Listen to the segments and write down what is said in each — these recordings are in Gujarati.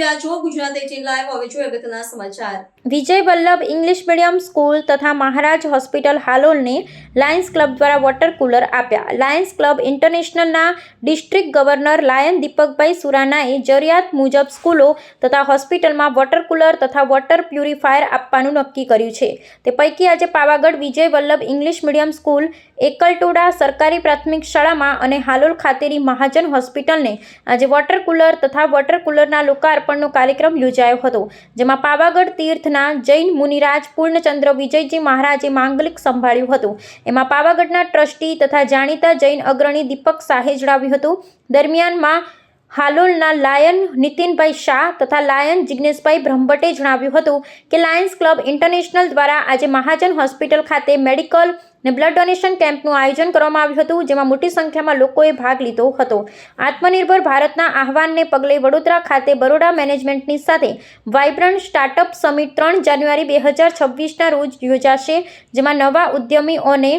રહ્યા છો ગુજરાત એટીન લાઈવ હવે જોઈએ અગત્યના સમાચાર. Vijay Vallabh English medium school તથા મહારાજ હોસ્પિટલ હાલોલને લાયન્સ ક્લબ દ્વારા વોટર કુલર આપ્યા. લાયન્સ ક્લબ ઇન્ટરનેશનલના ડિસ્ટ્રિક્ટ ગવર્નર લાયન દીપકભાઈ સુરાનાએ જરૂરિયાત મુજબ સ્કૂલો તથા હોસ્પિટલમાં વોટર કુલર તથા વોટર પ્યુરિફાયર આપવાનું નક્કી કર્યું છે. તે પૈકી આજે Pavagadh Vijay Vallabh English medium school Ekaltoda સરકારી પ્રાથમિક શાળામાં અને હાલોલ ખાતેની મહાજન હોસ્પિટલને આજે વોટર કુલર તથા વોટર કુલરના લોકાર્પણનો કાર્યક્રમ યોજાયો હતો, જેમાં પાવાગઢ તીર્થના જૈન મુનિરાજ પૂર્ણચંદ્ર વિજયજી મહારાજે માંગલિક સંભાળ્યું હતું. એમાં પાવાગઢના ટ્રસ્ટી તથા જાણીતા જૈન અગ્રણી દીપક શાહે જણાવ્યું હતું, દરમિયાનમાં હાલોલના લાયન નીતિનભાઈ શાહ તથા લાયન જિજ્ઞેશભાઈ બ્રહ્મભટ્ટે જણાવ્યું હતું કે લાયન્સ ક્લબ ઇન્ટરનેશનલ દ્વારા આજે મહાજન હોસ્પિટલ ખાતે મેડિકલ ને બ્લડ ડોનેશન કેમ્પનું આયોજન કરવામાં આવ્યું હતું, જેમાં મોટી સંખ્યામાં લોકોએ ભાગ લીધો હતો. આત્મનિર્ભર ભારતના આહવાનને પગલે વડોદરા ખાતે બરોડા મેનેજમેન્ટની સાથે વાઇબ્રન્ટ સ્ટાર્ટઅપ સમિટ ત્રણ જાન્યુઆરી બે હજાર છવ્વીસના રોજ યોજાશે, જેમાં નવા ઉદ્યમીઓને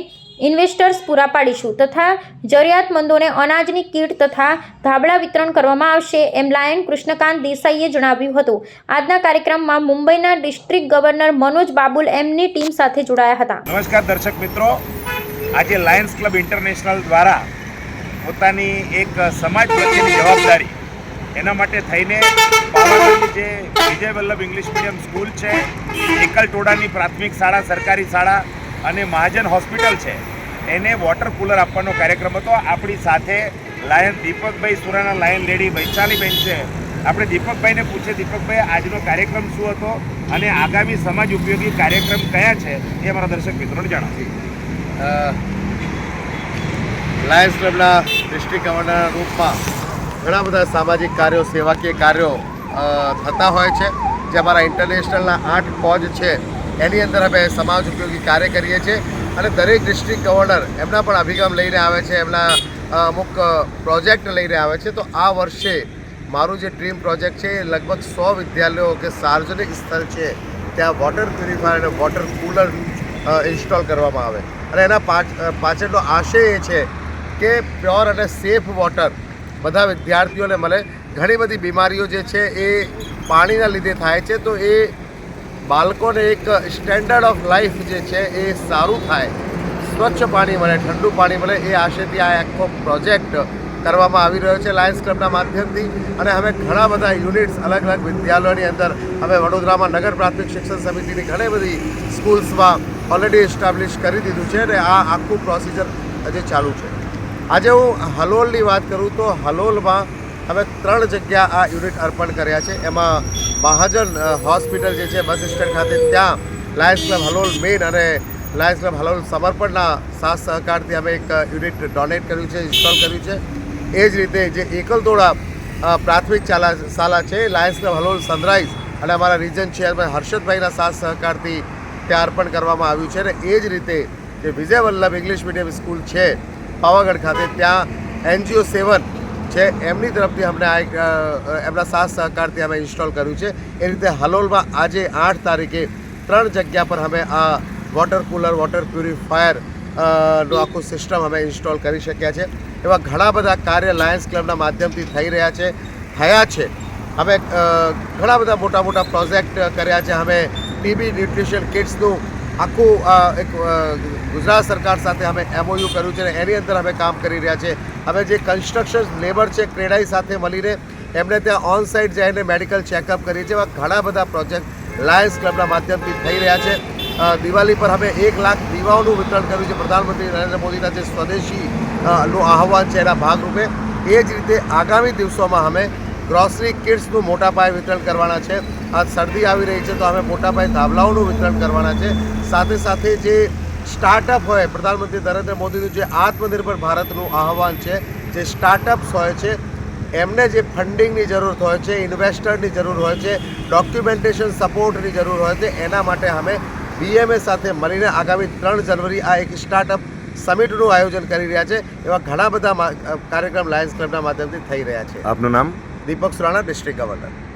ઇન્વેસ્ટર્સ પૂરા પાડીશું તથા જરૂરિયાતમંદોને અનાજની કીટ તથા ધાબળા વિતરણ કરવામાં આવશે એમ લાયન કૃષ્ણકાંત દેસાઈએ જણાવ્યું હતું. આજના કાર્યક્રમમાં મુંબઈના ડિસ્ટ્રિક્ટ ગવર્નર મનોજ બાબુલ એમની ટીમ સાથે જોડાયા હતા. નમસ્કાર દર્શક મિત્રો. આજે લાયન્સ ક્લબ ઇન્ટરનેશનલ દ્વારા પોતાની એક સમાજ પ્રત્યેની જવાબદારી એના માટે થઈને જે Vijay Vallabh English medium school છે, એકલટોડાની પ્રાથમિક શાળા, સરકારી શાળા અને મહાજન હોસ્પિટલ છે એને વોટર કુલર આપવાનો કાર્યક્રમ હતો. આપણી સાથે lion Deepakbhai Surana lion lady Vaishaliben છે. આપણે દીપકભાઈને પૂછીએ, દીપકભાઈ, આજનો કાર્યક્રમ શું હતો અને આગામી સમાજ ઉપયોગી કાર્યક્રમ કયા છે એ અમારા દર્શક મિત્રોને જણાવશે લાયન્સ ક્લબના ડિસ્ટ્રિક્ટ કમાન્ડરના રૂપમાં ઘણા બધા સામાજિક કાર્યો, સેવાકીય કાર્યો થતા હોય છે. જે અમારા ઇન્ટરનેશનલના આઠ કોજ છે. એની અંદર અમે સમાજ ઉપયોગી કાર્ય કરીએ છીએ. અને દરેક ડિસ્ટ્રિક્ટ ગવર્નર એમના પણ અભિગમ લઈને આવે છે, એમના અમુક પ્રોજેક્ટ લઈને આવે છે. તો આ વર્ષે મારું જે ડ્રીમ પ્રોજેક્ટ છે એ લગભગ સો વિદ્યાલયો કે સાર્વજનિક સ્થળ છે, ત્યાં વોટર પ્યુરિફાયર અને વોટર કુલર ઇન્સ્ટોલ કરવામાં આવે. અને એના પાછ પાછળનો આશય એ છે કે પ્યોર અને સેફ વોટર બધા વિદ્યાર્થીઓને મળે. ઘણી બધી બીમારીઓ જે છે એ પાણીના લીધે થાય છે, તો એ બાળકોને એક સ્ટેન્ડર્ડ ઓફ લાઈફ જે છે એ સારું થાય. સ્વચ્છ પાણી મળે, ઠંડુ પાણી મળે, એ આશયથી આ આખો પ્રોજેક્ટ કરવામાં આવી રહ્યો છે લાયન્સ ક્લબના માધ્યમથી. અને અમે ઘણા બધા યુનિટ્સ અલગ અલગ વિદ્યાલયોની અંદર અમે વડોદરામાં નગર પ્રાથમિક શિક્ષણ સમિતિની ઘણી બધી સ્કૂલ્સમાં ઓલરેડી એસ્ટાબ્લિશ કરી દીધું છે અને આ આખું પ્રોસિજર હજી ચાલુ છે. આજે હું હલોલની વાત કરું તો હલોલમાં અમે ત્રણ જગ્યા આ યુનિટ અર્પણ કર્યા છે. એમાં મહાજન હોસ્પિટલ જે છે બસ સ્ટેન્ડ ખાતે ત્યાં લાયન્સ ક્લબ હલોલ મેઇન અને લાયન્સ ક્લબ હલોલ સમર્પણના સાથ સહકારથી અમે એક યુનિટ ડોનેટ કર્યું છે ઇન્સ્ટોલ કર્યું છે. એ જ રીતે જે એકલતોડા અ, પ્રાથમિક ચાલા શાળા છે લાયન્સ ક્લબ હલોલ સનરાઈઝ અને અમારા રિજન ચેરમેન હર્ષદભાઈના સાથ સહકારથી ત્યાં અર્પણ કરવામાં આવ્યું છે અને એ જ રીતે જે Vijay Vallabh English medium school છે પાવાગઢ ખાતે ત્યાં એનજીઓ સેવન છે. એમની તરફથી અમને આ એમના સાથ સહકારથી અમે ઇન્સ્ટોલ કર્યું છે. એ રીતે હલોલમાં આજે આઠ તારીખે ત્રણ જગ્યા પર અમે આ વોટર કુલર, વોટર પ્યુરિફાયરનું આખું સિસ્ટમ અમે ઇન્સ્ટોલ કરી શક્યા છે. એવા ઘણા બધા કાર્ય લાયન્સ ક્લબના માધ્યમથી થઈ રહ્યા છે, થયા છે. અમે ઘણા બધા મોટા મોટા પ્રોજેક્ટ કર્યા છે. અમે ટીબી ન્યુટ્રિશન કિટ્સનું આખું એક ગુજરાત સરકાર સાથે અમે એમઓયુ કર્યું છે અને એની અંદર અમે કામ કરી રહ્યા છે. અમે જે કન્સ્ટ્રક્શન લેબર છે, ક્રેડાઈ સાથે મળીને એમને ત્યાં ઓન સાઇટ જઈને મેડિકલ ચેકઅપ કરીએ છીએ એવા ઘણા બધા પ્રોજેક્ટ લાયન્સ ક્લબના માધ્યમથી થઈ રહ્યા છે. દિવાળી પર અમે એક લાખ દીવાઓનું વિતરણ કર્યું છે. પ્રધાનમંત્રી નરેન્દ્ર મોદીના જે સ્વદેશી નું આહવાન છે એના ભાગરૂપે. એ જ રીતે આગામી દિવસોમાં અમે ગ્રોસરી કિટ્સનું મોટા પાયે વિતરણ કરવાના છે. આ શરદી આવી રહી છે તો અમે મોટા પાયે ધાબલાઓનું વિતરણ કરવાના છે. સાથે સાથે જે સ્ટાર્ટઅપ હોય, પ્રધાનમંત્રી નરેન્દ્ર મોદીનું જે આત્મનિર્ભર ભારતનું આહવાન છે, જે સ્ટાર્ટઅપ્સ હોય છે, એમને જે ફંડિંગની જરૂર હોય છે ઇન્વેસ્ટરની જરૂર હોય છે ડોક્યુમેન્ટેશન સપોર્ટની જરૂર હોય છે, એના માટે અમે બીએમએ સાથે મળીને આગામી ત્રણ જનવરી આ એક સ્ટાર્ટઅપ સમિટનું આયોજન કરી રહ્યા છે. એવા ઘણા બધા કાર્યક્રમ લાયન્સ ક્લબના માધ્યમથી થઈ રહ્યા છે. આપનું નામ? દીપક સુરાણા ડિસ્ટ્રિક્ટ ગવર્નર